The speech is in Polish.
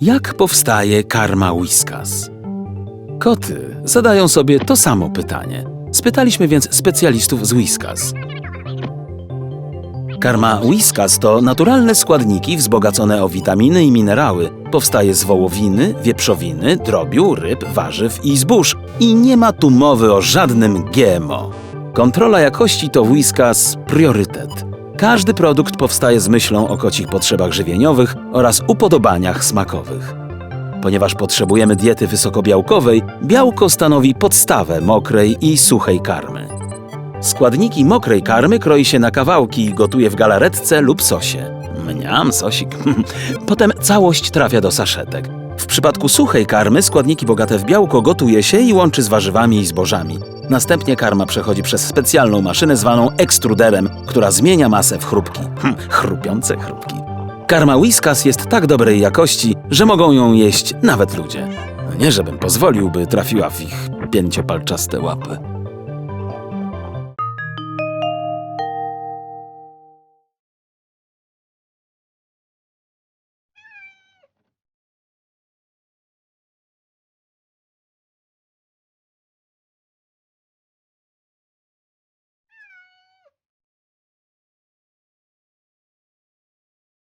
Jak powstaje karma Whiskas? Koty zadają sobie to samo pytanie. Spytaliśmy więc specjalistów z Whiskas. Karma Whiskas to naturalne składniki wzbogacone o witaminy i minerały. Powstaje z wołowiny, wieprzowiny, drobiu, ryb, warzyw i zbóż. I nie ma tu mowy o żadnym GMO. Kontrola jakości to Whiskas priorytet. Każdy produkt powstaje z myślą o kocich potrzebach żywieniowych oraz upodobaniach smakowych. Ponieważ potrzebujemy diety wysokobiałkowej, białko stanowi podstawę mokrej i suchej karmy. Składniki mokrej karmy kroi się na kawałki i gotuje w galaretce lub sosie. Mniam, sosik. Potem całość trafia do saszetek. W przypadku suchej karmy składniki bogate w białko gotuje się i łączy z warzywami i zbożami. Następnie karma przechodzi przez specjalną maszynę zwaną ekstruderem, która zmienia masę w chrupki. Hm, chrupiące chrupki. Karma Whiskas jest tak dobrej jakości, że mogą ją jeść nawet ludzie. Nie, żebym pozwolił, by trafiła w ich pięciopalczaste łapy.